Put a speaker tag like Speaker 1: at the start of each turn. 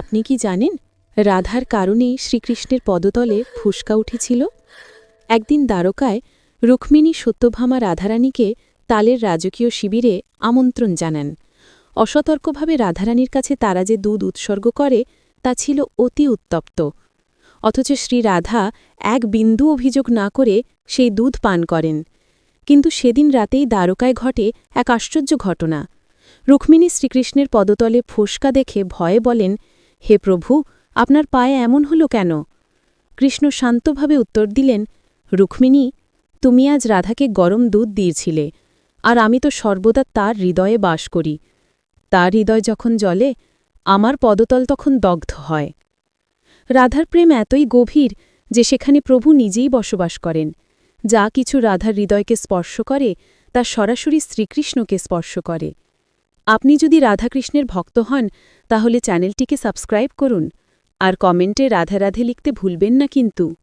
Speaker 1: আপনি কি জানেন রাধার কারণেই শ্রীকৃষ্ণের পদতলে ফুসকা উঠেছিল? একদিন দ্বারকায় রুক্মিণী সত্যভামা রাধারানীকে তালের রাজকীয় শিবিরে আমন্ত্রণ জানান। অসতর্কভাবে রাধারানীর কাছে তারা যে দুধ উৎসর্গ করে, তা ছিল অতি উত্তপ্ত। অথচ শ্রী রাধা এক বিন্দু অভিযোগ না করে সেই দুধ পান করেন। কিন্তু সেদিন রাতেই দ্বারকায় ঘটে এক আশ্চর্য ঘটনা। রুক্মিণী শ্রীকৃষ্ণের পদতলে ফোসকা দেখে ভয়ে বলেন হে প্রভু, আপনার পায়ে এমন হলো কেন? কৃষ্ণ শান্তভাবে উত্তর দিলেন, রুক্মিণী, তুমি আজ রাধাকে গরম দুধ দিয়েছিলে, আর আমি তো সর্বদা তার হৃদয়ে বাস করি। তার হৃদয় যখন জলে আমার পদতল তখন দগ্ধ হয়। রাধার প্রেম এতই গভীর যে সেখানে প্রভু নিজেই বসবাস করেন। যা কিছু রাধার হৃদয়কে স্পর্শ করে, তা সরাসরি শ্রীকৃষ্ণকে স্পর্শ করে। আপনি যদি রাধাকৃষ্ণের ভক্ত হন, তাহলে চ্যানেলটিকে সাবস্ক্রাইব করুন। আর কমেন্টে রাধা রাধে লিখতে ভুলবেন না কিন্তু।